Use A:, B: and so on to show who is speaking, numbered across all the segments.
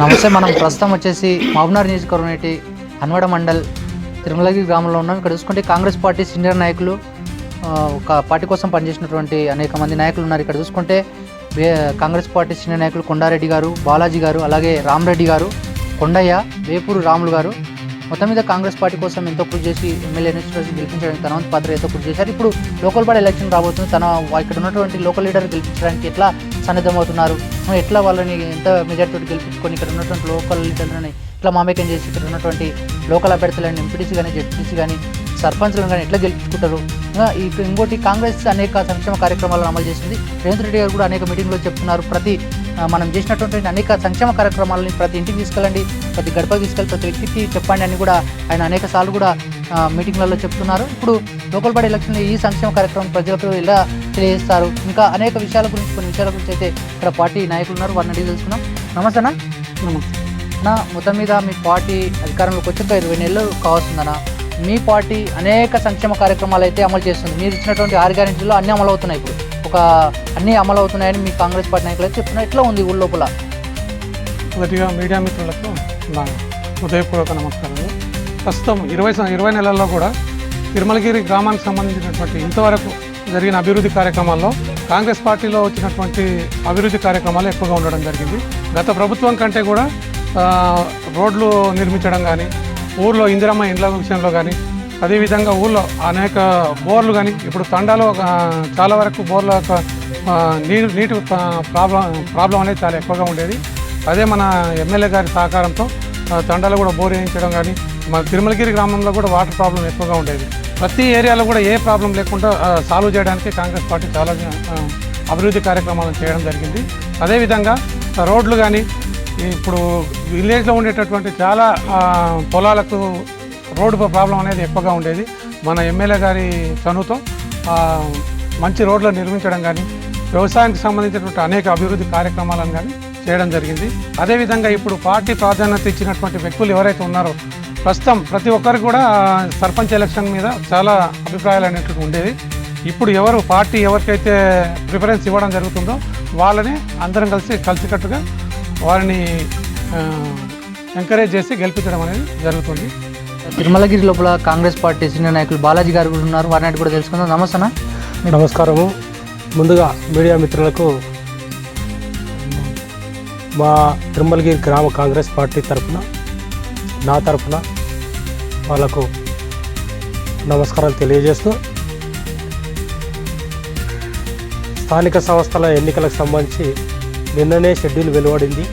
A: నమస్తే మనం ప్రస్తుతం వచ్చేసి మహబూబ్నగర్ నియోజకవర్గం ఏంటి హన్వాడ మండల్ తిరుమలగిరి గ్రామంలో ఉన్నాం. ఇక్కడ చూసుకుంటే కాంగ్రెస్ పార్టీ సీనియర్ నాయకులు ఒక పార్టీ కోసం పనిచేసినటువంటి అనేక మంది నాయకులు ఉన్నారు. ఇక్కడ చూసుకుంటే వే- కాంగ్రెస్ పార్టీ సీనియర్ నాయకులు కొండారెడ్డి గారు బాలాజీ గారు అలాగే రామరెడ్డి గారు కొండయ్య వేపూరు రాములు గారు. మొత్తం మీద కాంగ్రెస్ పార్టీ కోసం ఎంతో కృషి చేసి ఎమ్మెల్యే ఎన్నికలు గెలిపించడానికి తన పాత్ర ఎంతో కృషి చేశారు. ఇప్పుడు లోకల్ బాడీ ఎలక్షన్ రాబోతుంది. తన ఇక్కడ ఉన్నటువంటి లోకల్ లీడర్ గెలిపించడానికి ఎట్లా సన్నద్ధమవుతున్నారు ఎట్లా వాళ్ళని ఎంత మెజార్టీ గెలిపించుకొని ఇక్కడ ఉన్నటువంటి లోకల్ లీడర్లని ఇట్లా మామేకం చేసి ఇక్కడ ఉన్నటువంటి లోకల్ అభ్యర్థులని ఎంపీటీసీ కానీ జెడ్పీసీ కానీ సర్పంచ్లను కానీ ఎట్లా గెలిపించుకుంటారు? ఇంకోటి కాంగ్రెస్ అనేక సంక్షేమ కార్యక్రమాలను అమలు చేసింది. రేవంత్ రెడ్డి గారు కూడా అనేక మీటింగ్లో చెప్తున్నారు. ప్రతి మనం చేసినటువంటి అనేక సంక్షేమ కార్యక్రమాలని ప్రతి ఇంటికి తీసుకెళ్ళండి ప్రతి గడప తీసుకెళ్ళి ప్రతి వ్యక్తికి చెప్పండి అని కూడా ఆయన అనేక సార్లు కూడా మీటింగ్లలో చెప్తున్నారు. ఇప్పుడు లోకల్ బాడీ ఎలక్షన్లో ఈ సంక్షేమ కార్యక్రమం ప్రజలకు ఎలా తెలియజేస్తారు? ఇంకా అనేక విషయాల గురించి కొన్ని విషయాల గురించి అయితే ఇక్కడ పార్టీ నాయకులు ఉన్నారు. వారిని అడిగి తెలుసుకున్నాం నమస్తేనా నా మొత్తం మీద మీ పార్టీ అధికారంలోకి వచ్చి ఒక ఇరవై నెలలు కావస్తుందనా మీ పార్టీ అనేక సంక్షేమ కార్యక్రమాలు అయితే అమలు చేస్తుంది. మీరు ఇచ్చినటువంటి ఆరు గ్యారెంటీలో అన్ని అమలు అవుతున్నాయి ఇప్పుడు. ఒక అన్ని అమలు అవుతున్నాయని మీ కాంగ్రెస్ పార్టీ నాయకులు అయితే చెప్తున్నారు. ఎట్లా ఉంది ఊళ్ళో లోపల?
B: మొదటిగా మీడియా మిత్రులకు నా హృదయపూర్వక నమస్కారాలు. ప్రస్తుతం ఇరవై ఇరవై నెలల్లో కూడా తిరుమలగిరి గ్రామానికి సంబంధించినటువంటి ఇంతవరకు జరిగిన అభివృద్ధి కార్యక్రమాల్లో కాంగ్రెస్ పార్టీలో వచ్చినటువంటి అభివృద్ధి కార్యక్రమాలు ఎక్కువగా ఉండడం జరిగింది. గత ప్రభుత్వం కంటే కూడా రోడ్లు నిర్మించడం కానీ ఊర్లో ఇందిరమ్మ ఇండ్ల విషయంలో కానీ అదేవిధంగా ఊళ్ళో అనేక బోర్లు కానీ ఇప్పుడు తండాలో చాలా వరకు బోర్ల యొక్క, నీరు నీటి ప్రాబ్లం ప్రాబ్లం అనేది చాలా ఎక్కువగా ఉండేది. అదే మన ఎమ్మెల్యే గారి సహకారంతో తండాలో కూడా బోర్ వేయించడం కానీ మన తిరుమలగిరి గ్రామంలో కూడా వాటర్ ప్రాబ్లం ఎక్కువగా ఉండేది. ప్రతి ఏరియాలో కూడా ఏ ప్రాబ్లం లేకుండా సాల్వ్ చేయడానికి కాంగ్రెస్ పార్టీ చాలా అభివృద్ధి కార్యక్రమాలను చేయడం జరిగింది. అదేవిధంగా రోడ్లు కానీ ఇప్పుడు విలేజ్లో ఉండేటటువంటి చాలా పొలాలకు రోడ్డు ప్రాబ్లం అనేది ఎక్కువగా ఉండేది. మన ఎమ్మెల్యే గారి చనువుతో మంచి రోడ్లు నిర్మించడం కానీ వ్యవసాయానికి సంబంధించినటువంటి అనేక అభివృద్ధి కార్యక్రమాలను కానీ చేయడం జరిగింది. అదేవిధంగా ఇప్పుడు పార్టీ ప్రాధాన్యత ఇచ్చినటువంటి వ్యక్తులు ఎవరైతే ఉన్నారో ప్రస్తుతం ప్రతి ఒక్కరికి కూడా సర్పంచ్ ఎలక్షన్ మీద చాలా అభిప్రాయాలు అనేటువంటి ఉండేది ఇప్పుడు ఎవరు పార్టీ ఎవరికైతే ప్రిఫరెన్స్ ఇవ్వడం జరుగుతుందో వాళ్ళని అందరం కలిసి కలిసికట్టుగా వారిని ఎంకరేజ్ చేసి గెలిపించడం అనేది జరుగుతుంది.
A: తిరుమలగిరి లోపల కాంగ్రెస్ పార్టీ సీనియర్ నాయకులు బాలాజీ గారు కూడా ఉన్నారు. వారిని కూడా తెలుసుకుందాం. నమస్తేనా
C: నమస్కారము. ముందుగా మీడియా మిత్రులకు మా తిరుమలగిరి గ్రామ కాంగ్రెస్ పార్టీ తరఫున నా తరఫున వాళ్ళకు నమస్కారాలు తెలియజేస్తూ స్థానిక సంస్థల ఎన్నికలకు సంబంధించి నిన్ననే షెడ్యూల్ వెలువడింది.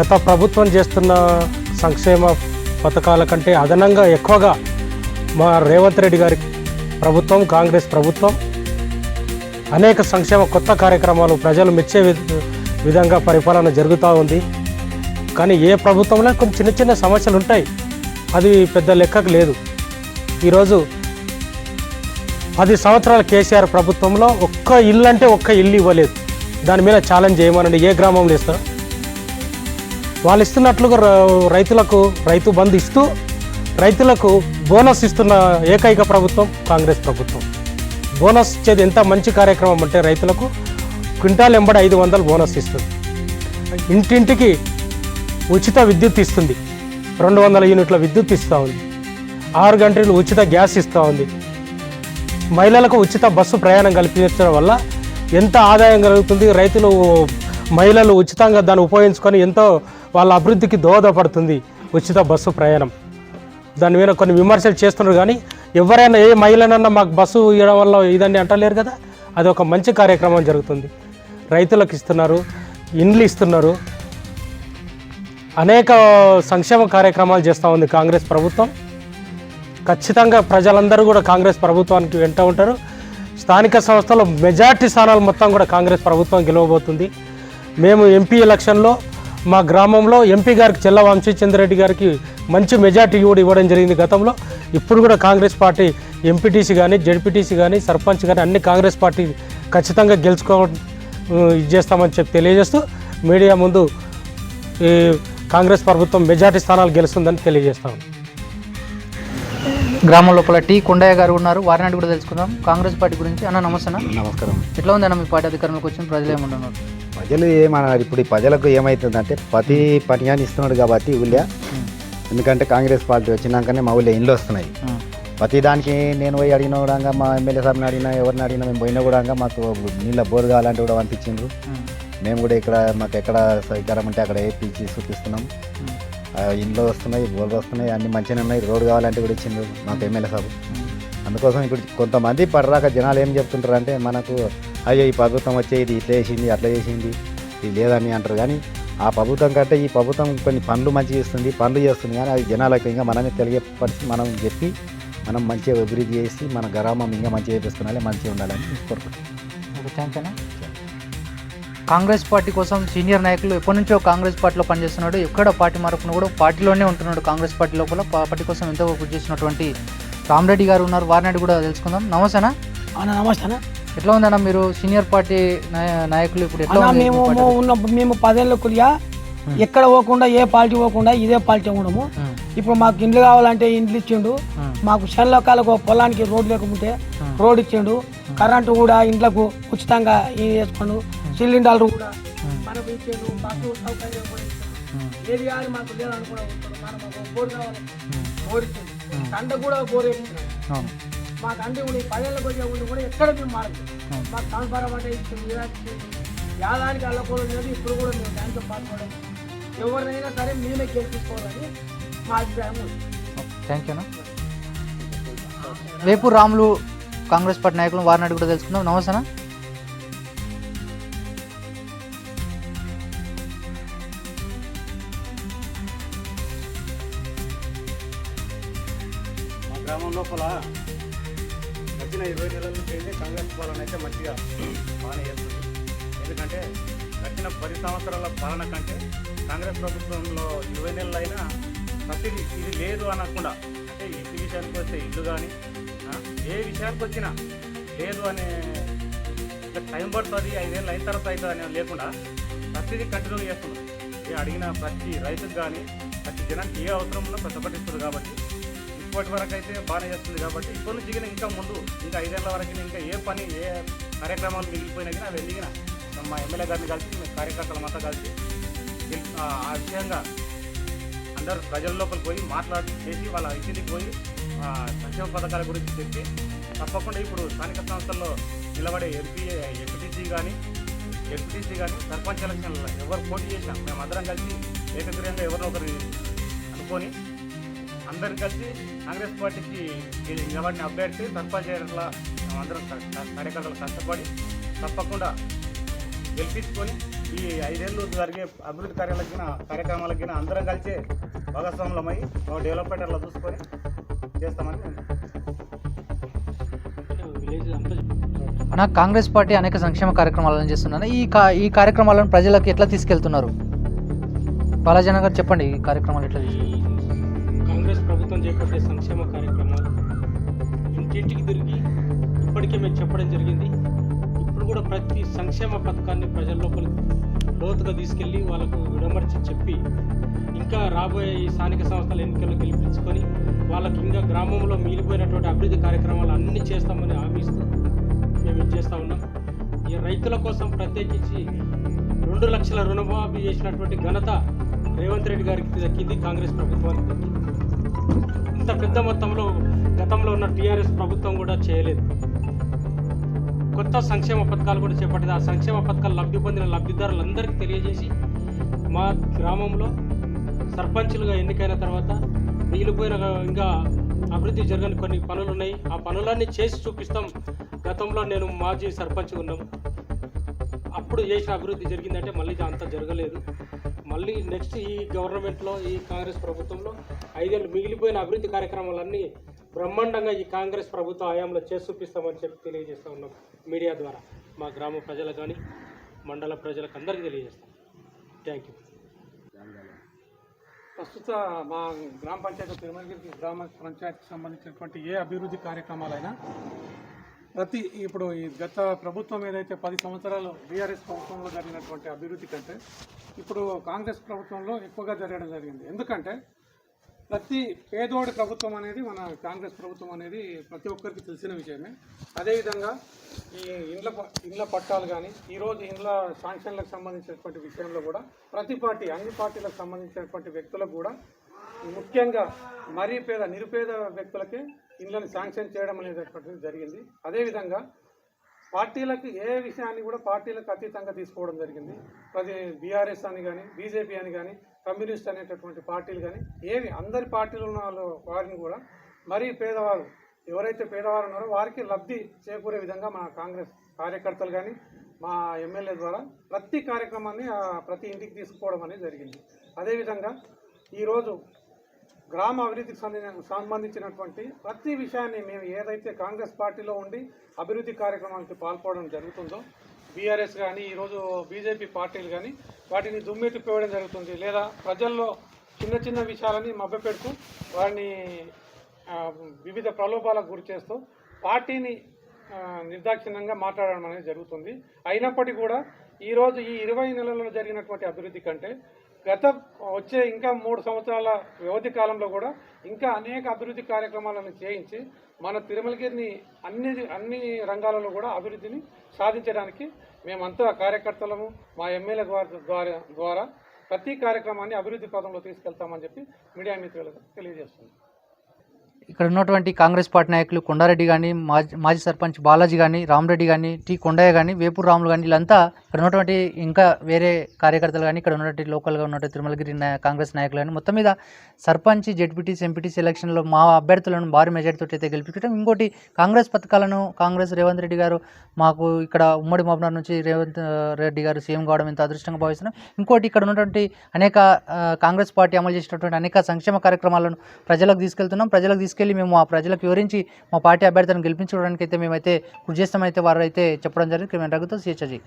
C: గత ప్రభుత్వం చేస్తున్న సంక్షేమ పథకాల కంటే అదనంగా ఎక్కువగా మా రేవంత్ రెడ్డి గారి ప్రభుత్వం కాంగ్రెస్ ప్రభుత్వం అనేక సంక్షేమ కొత్త కార్యక్రమాలు ప్రజలు మెచ్చే వి- విధంగా పరిపాలన జరుగుతూ ఉంది. కానీ ఏ ప్రభుత్వంలో కొన్ని చిన్న చిన్న సమస్యలు ఉంటాయి. అది పెద్ద లెక్కకు లేదు. ఈరోజు పది సంవత్సరాల కేసీఆర్ ప్రభుత్వంలో ఒక్క ఇల్లు అంటే ఒక్క ఇల్లు ఇవ్వలేదు. దాని మీద ఛాలెంజ్ చేయమనండి ఏ గ్రామంలో ఇస్తారు? వాళ్ళు ఇస్తున్నట్లుగా రైతులకు రైతు బంధు ఇస్తూ రైతులకు బోనస్ ఇస్తున్న ఏకైక ప్రభుత్వం కాంగ్రెస్ ప్రభుత్వం. బోనస్ ఇచ్చేది ఎంత మంచి కార్యక్రమం అంటే రైతులకు క్వింటాల్ ఎంబడి ఐదు వందలు బోనస్ ఇస్తుంది. ఇంటింటికి ఉచిత విద్యుత్ ఇస్తుంది. రెండు వందల యూనిట్ల విద్యుత్ ఇస్తూ ఉంది. ఆరు గంటలు ఉచిత గ్యాస్ ఇస్తూ ఉంది. మహిళలకు ఉచిత బస్సు ప్రయాణం కల్పించడం వల్ల ఎంత ఆదాయం కలుగుతుంది? రైతులు మహిళలు ఉచితంగా దాన్ని ఉపయోగించుకొని ఎంతో వాళ్ళ అభివృద్ధికి దోహదపడుతుంది ఉచిత బస్సు ప్రయాణం. దాని మీద కొన్ని విమర్శలు చేస్తున్నారు కానీ ఎవరైనా ఏ మహిళనన్నా మాకు బస్సు ఇవ్వడం వల్ల ఇదని అంటలేరు కదా? అది ఒక మంచి కార్యక్రమం జరుగుతుంది. రైతులకు ఇస్తున్నారు ఇండ్లు ఇస్తున్నారు అనేక సంక్షేమ కార్యక్రమాలు చేస్తూ ఉంది కాంగ్రెస్ ప్రభుత్వం. ఖచ్చితంగా ప్రజలందరూ కూడా కాంగ్రెస్ ప్రభుత్వానికి వెంట ఉంటారు. స్థానిక సంస్థలో మెజార్టీ స్థానాలు మొత్తం కూడా కాంగ్రెస్ ప్రభుత్వం గెలవబోతుంది. మేము ఎంపీ ఎలక్షన్లో మా గ్రామంలో ఎంపీ గారికి చెల్ల వంశీచంద్రెడ్డి గారికి మంచి మెజార్టీ కూడా ఇవ్వడం జరిగింది గతంలో. ఇప్పుడు కూడా కాంగ్రెస్ పార్టీ ఎంపీటీసీ కానీ జడ్పీటీసీ కానీ సర్పంచ్ కానీ అన్ని కాంగ్రెస్ పార్టీ ఖచ్చితంగా గెలుచుకో ఇది చేస్తామని చెప్పి తెలియజేస్తూ మీడియా ముందు ఈ కాంగ్రెస్ ప్రభుత్వం మెజార్టీ స్థానాలు గెలుస్తుందని తెలియజేస్తాము
A: గ్రామం లోపల టీ కొండయ్య గారు ఉన్నారు. వారిని అడిగి కూడా తెలుసుకుందాం. కాంగ్రెస్ పార్టీ గురించి అన్న నమస్తేనా?
D: నమస్కారం.
A: ఎట్లా ఉంది అన్న మీ పార్టీ అధికారంలోకి వచ్చిన ప్రజలు ఏమంటున్నారు?
D: ప్రజలు ఏమన్నారు? ఇప్పుడు ఈ ప్రజలకు ఏమవుతుందంటే ప్రతి పని కానీ ఇస్తున్నాడు కాబట్టి ఊళ్ళో. ఎందుకంటే కాంగ్రెస్ పార్టీ వచ్చినాకనే మా ఊళ్ళో ఇండ్లు వస్తున్నాయి. ప్రతి దానికి నేను పోయి అడిగినా కూడా మా ఎమ్మెల్యే సార్ని అడిగినా ఎవరిని అడిగినా మేము పోయినా కూడా మాకు నీళ్ళ బోర్ కావాలంటే కూడా పంపించిండ్రు. మేము కూడా ఇక్కడ మాకు ఎక్కడ సౌకర్యం ఉంటే అక్కడ వేపించి చూపిస్తున్నాం. ఆ, ఇండ్లు వస్తున్నాయి బోర్లు వస్తున్నాయి అన్ని మంచిగా ఉన్నాయి. రోడ్డు కావాలంటే కూడా ఇచ్చిండ్రు మాకు ఎమ్మెల్యే సాబు. అందుకోసం ఇప్పుడు కొంతమంది పడరాక జనాలు ఏం చెప్తుంటారు అంటే మనకు అయ్యో ఈ ప్రభుత్వం వచ్చే ఇది ఇట్లా చేసింది అట్లా చేసింది ఇది లేదని అంటారు. కానీ ఆ ప్రభుత్వం కంటే ఈ ప్రభుత్వం కొన్ని పనులు మంచిగా ఇస్తుంది పనులు చేస్తుంది. కానీ అది జనాలకు ఇంకా మనమే తెలియపరిచి మనం చెప్పి మనం మంచిగా అభివృద్ధి చేసి మన గ్రామం ఇంకా మంచిగా చేపిస్తున్నాలి మంచిగా ఉండాలని కోరుకుంటున్నాం.
A: కాంగ్రెస్ పార్టీ కోసం సీనియర్ నాయకులు ఎప్పటి నుంచో కాంగ్రెస్ పార్టీలో పనిచేస్తున్నాడు ఎక్కడ పార్టీ మారకుండా కూడా పార్టీలోనే ఉంటున్నాడు కాంగ్రెస్ పార్టీ లోపల. పార్టీ కోసం ఎంతో కృషి చేసినటువంటి రామరెడ్డి గారు ఉన్నారు. వారిని అడిగి కూడా తెలుసుకుందాం. నమస్తేనా?
E: అన్న నమస్తే అన్న
A: ఎట్లా ఉందన్న మీరు సీనియర్ పార్టీ నాయ- నాయకులు ఇప్పుడు ఎట్లా
E: అన్న
A: ఉంది?
E: మేము? ఉన్న మేము పదేళ్ళ కులియా ఎక్కడ పోకుండా ఏ పార్టీ పోకుండా ఇదే పార్టీ ఉండము. ఇప్పుడు మాకు ఇండ్లు కావాలంటే ఇండ్లు ఇచ్చిండు. మాకు శనిలోకాలకు పొలానికి రోడ్డు లేకుంటే రోడ్ ఇచ్చిండు. కరెంటు కూడా ఇండ్లకు ఉచితంగా ఇది వేసుకుండు. సిలిండర్లు కూడా మనకు ఇచ్చిండు బస్సు సౌకర్యం కూడా ఏది మాకు లేదని కూడా మనం బోర్ కావాలి. బోర్ తండ కూడా బోర్
A: అవును.
E: మాకు ఉండి పదేళ్ళకి వచ్చే ఉండి కూడా ఎక్కడ మేము మారదు. మాకు ట్రాన్స్ఫారం అంటే ఇచ్చింది ఇలా ఇచ్చింది యాదానికి అల్లకూడదు అనేది ఇప్పుడు కూడా మేము దాంట్లో పాల్గొనడం ఎవరినైనా సరే మేమే గెలిపించుకోవాలని మా అభిప్రాయం
A: thank you Vepur Ramulu Congress party నాయకులు వారిని అడిగి కూడా తెలుసుకుందాం. నమస్తేనా
F: గ్రామం లోపల వచ్చిన ఇరవై నెలల నుంచి అయితే కాంగ్రెస్ పాలన అయితే మంచిగా బాగానే చేస్తుంది. ఎందుకంటే వచ్చిన పది సంవత్సరాల పాలన కంటే కాంగ్రెస్ ప్రభుత్వంలో ఇరవై నెలలు అయినా ప్రతిదీ ఇది లేదు అనకుండా అంటే ఇంటి విషయానికి వస్తే ఇల్లు కానీ ఏ విషయానికి వచ్చినా లేదు అనే ఇంకా టైం పడుతుంది ఐదేళ్ళు అయిన తర్వాత అవుతుంది అని లేకుండా ప్రతిదీ కంటిన్యూ చేస్తున్నాం. అడిగిన ప్రతి రైతుకు కానీ ప్రతి జనానికి ఏ అవసరం ఉన్నా ప్రతిపటిస్తుంది కాబట్టి ఇప్పటి వరకు అయితే బాగానే చేస్తుంది కాబట్టి ఇప్పటి నుంచి దిగిన ఇంకా ముందు ఇంకా ఐదేళ్ళ వరకు ఇంకా ఏ పని ఏ కార్యక్రమాలు మిగిలిపోయినా కానీ అవి ఎదిగిన మా ఎమ్మెల్యే గారిని కలిసి మేము కార్యకర్తలమంతా కలిసి ఆ విషయంగా అందరూ ప్రజల లోపల పోయి మాట్లాడి చేసి వాళ్ళ ఇంటికి పోయి సంక్షేమ పథకాల గురించి చెప్పి తప్పకుండా ఇప్పుడు స్థానిక సంస్థల్లో నిలబడే ఎంపీ ఎంపీటీసీ కానీ ఎంపీటీసీ కానీ సర్పంచ్ ఎలక్షన్లో ఎవరు పోటీ చేసినా మేము అందరం కలిసి ఏకగ్రీయంగా ఎవరినో అనుకొని అందరం కలిసి కాంగ్రెస్ పార్టీకి గెలి- నిలబడిన అభ్యర్థి సర్పంచ్ అయ్యేట్లా అందరం కార్యకర్తలు కష్టపడి తప్పకుండా గెలిపించుకొని ఈ ఐదేళ్ళు జరిగే అభివృద్ధి కార్యాలకి కార్యక్రమాలకి అందరం కలిసి భాగస్వాములమై ఒక డెవలప్మెంట్ చూసుకొని చేస్తామని
A: అన్న కాంగ్రెస్ పార్టీ అనేక సంక్షేమ కార్యక్రమాలను చేస్తున్నాను ఈ కా ఈ కార్యక్రమాలను ప్రజలకు ఎట్లా తీసుకెళ్తున్నారు? బాలాజన గారు చెప్పండి ఈ కార్యక్రమాలు ఎట్లా తీసుకెళ్తున్నారు?
C: కాంగ్రెస్ ప్రభుత్వం చేపట్టే సంక్షేమ కార్యక్రమాలు ఇంటింటికి తిరిగి ఇప్పటికే మేము చెప్పడం జరిగింది. ఇప్పుడు కూడా ప్రతి సంక్షేమ పథకాన్ని ప్రజల లోపలికి లోతుగా తీసుకెళ్ళి వాళ్ళకు విడమర్చి చెప్పి ఇంకా రాబోయే ఈ స్థానిక సంస్థల ఎన్నికల్లో గెలిపించుకొని వాళ్ళకి ఇంకా గ్రామంలో మిగిలిపోయినటువంటి అభివృద్ధి కార్యక్రమాలు అన్నీ చేస్తామని ఆమిస్తూ మేము ఇది చేస్తూ ఉన్నాం. ఈ రైతుల కోసం ప్రత్యేకించి రెండు లక్షల రుణమాఫీ చేసినటువంటి ఘనత రేవంత్ రెడ్డి గారికి దక్కింది కాంగ్రెస్ ప్రభుత్వానికి దక్కింది ఇంత పెద్ద మొత్తంలో గతంలో ఉన్న టీఆర్ఎస్ ప్రభుత్వం కూడా చేయలేదు. కొత్త సంక్షేమ పథకాలు కూడా చేపట్టింది. ఆ సంక్షేమ పథకాలు లబ్ధి పొందిన లబ్ధిదారులందరికీ తెలియజేసి మా గ్రామంలో సర్పంచులుగా ఎన్నికైన తర్వాత మిగిలిపోయిన ఇంకా అభివృద్ధి జరగని కొన్ని పనులు ఉన్నాయి ఆ పనులన్నీ చేసి చూపిస్తాం. గతంలో నేను మాజీ సర్పంచ్ ఉన్నాము అప్పుడు చేసిన అభివృద్ధి జరిగిందంటే మళ్ళీ అంత జరగలేదు. మళ్ళీ నెక్స్ట్ ఈ గవర్నమెంట్లో ఈ కాంగ్రెస్ ప్రభుత్వంలో ఐదేళ్ళు మిగిలిపోయిన అభివృద్ధి కార్యక్రమాలన్నీ బ్రహ్మాండంగా ఈ కాంగ్రెస్ ప్రభుత్వ హయాంలో చేసి చూపిస్తామని చెప్పి తెలియజేస్తూ ఉన్నాం మీడియా ద్వారా. మా గ్రామ ప్రజలకు కానీ మండల ప్రజలకు అందరికీ తెలియజేస్తాం. థ్యాంక్ యూ
B: ప్రస్తుత మా గ్రామ పంచాయతీ తిరుమలగిరికి గ్రామ పంచాయతీకి సంబంధించినటువంటి ఏ అభివృద్ధి కార్యక్రమాలైనా ప్రతి ఇప్పుడు ఈ గత ప్రభుత్వం ఏదైతే పది సంవత్సరాలు బీఆర్ఎస్ ప్రభుత్వంలో జరిగినటువంటి అభివృద్ధి కంటే ఇప్పుడు కాంగ్రెస్ ప్రభుత్వంలో ఎక్కువగా జరగడం జరిగింది. ఎందుకంటే ప్రతి పేదోడి ప్రభుత్వం అనేది మన కాంగ్రెస్ ప్రభుత్వం అనేది ప్రతి ఒక్కరికి తెలిసిన విషయమే. అదేవిధంగా ఈ ఇండ్ల ప- ఇండ్ల పట్టాలు కానీ ఈరోజు ఇండ్ల శాంక్షన్లకు సంబంధించినటువంటి విషయంలో కూడా ప్రతి పార్టీ అన్ని పార్టీలకు సంబంధించినటువంటి వ్యక్తులకు కూడా ముఖ్యంగా మరీ పేద నిరుపేద వ్యక్తులకే ఇండ్లను శాంక్షన్ చేయడం అనేటటువంటిది జరిగింది. అదేవిధంగా పార్టీలకు ఏ విషయాన్ని కూడా పార్టీలకు అతీతంగా తీసుకోవడం జరిగింది. ప్రతి బీఆర్ఎస్ అని కానీ బీజేపీ అని కానీ కమ్యూనిస్ట్ అనేటటువంటి పార్టీలు కానీ ఏవి అందరి పార్టీలు ఉన్న వాళ్ళు వారిని కూడా మరీ పేదవారు ఎవరైతే పేదవారు ఉన్నారో వారికి లబ్ధి చేకూరే విధంగా మా కాంగ్రెస్ కార్యకర్తలు కానీ మా ఎమ్మెల్యే ద్వారా ప్రతి కార్యక్రమాన్ని ప్రతి ఇంటికి తీసుకోవడం అనేది జరిగింది. అదేవిధంగా ఈరోజు గ్రామ అభివృద్ధికి సంబంధించినటువంటి ప్రతి విషయాన్ని మేము ఏదైతే కాంగ్రెస్ పార్టీలో ఉండి అభివృద్ధి కార్యక్రమానికి పాల్పడడం జరుగుతుందో బీఆర్ఎస్ కానీ ఈరోజు బీజేపీ పార్టీలు కానీ వాటిని దుమ్మెత్తిపోవడం జరుగుతుంది. లేదా ప్రజల్లో చిన్న చిన్న విషయాలని మభ్యపెడుతూ వారిని వివిధ ప్రలోభాలకు గురి చేస్తూ పార్టీని నిర్దాక్షిణ్యంగా మాట్లాడడం అనేది జరుగుతుంది. అయినప్పటికీ కూడా ఈరోజు ఈ ఇరవై నెలల్లో జరిగినటువంటి అభివృద్ధి కంటే గత వచ్చే ఇంకా మూడు సంవత్సరాల వ్యవధి కాలంలో కూడా ఇంకా అనేక అభివృద్ధి కార్యక్రమాలను చేయించి మన తిరుమలగిరిని అన్ని అన్ని రంగాలలో కూడా అభివృద్ధిని సాధించడానికి మేమంతా కార్యకర్తలము మా ఎమ్మెల్యే ద్వారా ద్వారా ప్రతి కార్యక్రమాన్ని అభివృద్ధి పదంలో తీసుకెళ్తామని చెప్పి మీడియా మిత్రులకు తెలియజేస్తుంది
A: ఇక్కడ ఉన్నటువంటి కాంగ్రెస్ పార్టీ నాయకులు కొండారెడ్డి కానీ మాజీ మాజీ సర్పంచ్ బాలాజీ కానీ రామరెడ్డి కానీ టీ కొండయ్య కానీ వేపూర్ రాములు కానీ వీళ్ళంతా ఇక్కడ ఉన్నటువంటి ఇంకా వేరే కార్యకర్తలు కానీ ఇక్కడ ఉన్నటువంటి లోకల్గా ఉన్నటువంటి తిరుమలగిరి కాంగ్రెస్ నాయకులు కానీ మొత్తం మీద సర్పంచ్ జెడ్పీటీస్ ఎంపీటీసీ ఎలక్షన్లో మా అభ్యర్థులను భారీ మెజార్టీతో అయితే గెలిపించడం. ఇంకోటి కాంగ్రెస్ పథకాలను కాంగ్రెస్ రేవంత్ రెడ్డి గారు మాకు ఇక్కడ ఉమ్మడి మహబూబ్నగర్ నుంచి రేవంత్ రెడ్డి గారు సీఎం కావడం ఎంత అదృష్టంగా భావిస్తున్నాం. ఇంకోటి ఇక్కడ ఉన్నటువంటి అనేక కాంగ్రెస్ పార్టీ అమలు చేసినటువంటి అనేక సంక్షేమ కార్యక్రమాలను ప్రజలకు తీసుకెళ్తున్నాం. ప్రజలకు తీసుకెళ్ళి మేము ఆ ప్రజలకు వివరించి మా పార్టీ అభ్యర్థులను గెలిపించుకోవడానికి అయితే మేమైతే కృషి చేస్తామైతే వారు అయితే చెప్పడం జరిగింది. రఘుతో సిహెచ్జీ